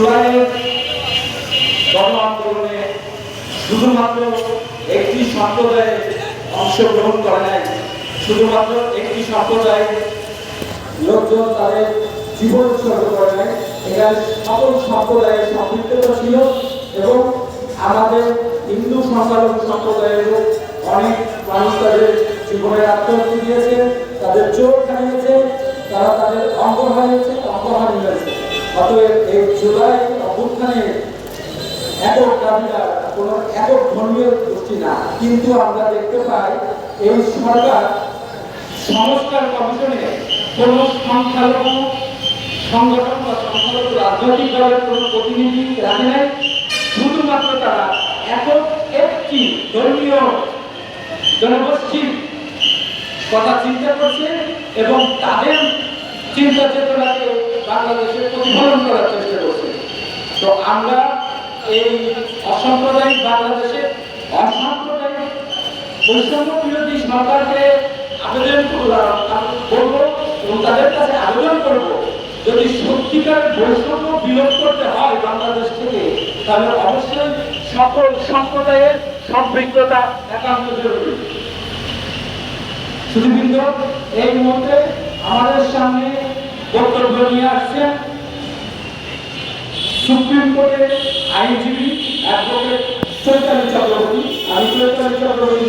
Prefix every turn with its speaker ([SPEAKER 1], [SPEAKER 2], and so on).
[SPEAKER 1] জুলাইয়ের গণ শুধুমাত্র একটি সম্প্রদায় অংশগ্রহণ করে নাই, শুধুমাত্র একটি সম্প্রদায় লোকজন তাদের জীবন উৎসর্গ করে নাই এখানে সকল সম্প্রদায়ের সম্পৃক্ততা ছিল এবং আমাদের হিন্দু সংখ্যালঘু সম্প্রদায়েরও অনেক মানুষ তাদের জীবনের আত্মহত্যা দিয়েছে, তাদের চোখ হারিয়েছে তারা তাদের অঙ্গ হারিয়েছে অঙ্গ হারিয়েছে অতএব এই জুলাই অভ্যুত্থানে একক দাবিদার কোনো একক ধর্মীয় গোষ্ঠী না। কিন্তু আমরা দেখতে পাই এই সরকার সংস্কার কমিশনে কোন সংখ্যালঘু সংগঠন বা সংখ্যালঘু রাজনৈতিক দলের কোনো প্রতিনিধি রাখে নাই। শুধুমাত্র তারা একক একটি ধর্মীয় জনগোষ্ঠীর কথা চিন্তা করছে এবং তাদের চিন্তা চেতনাকে বাংলাদেশে প্রতিফলন করার চেষ্টা করছে। তো আমরা এই অসাম্প্রদায়িক বাংলাদেশে অসাম্প্রদায়িক বৈষম্য বিরোধী সরকারকে আবেদন করব এবং তাদের কাছে আবেদন করব, যদি সত্যিকার বৈষম্য বিলোপ করতে হয় বাংলাদেশ থেকে, তাহলে অবশ্যই সকল সম্প্রদায়ের সম্পৃক্ততা একান্ত জরুরি। শুধুবৃন্দ এই মুহূর্তে আমাদের সামনে বক্তব্য নিয়ে আসছে সুপ্রিম কোর্টের আইনজীবী অ্যাডভোকেট চৈতালি চক্রবর্তী। আমি চৈতালি চক্রবর্তী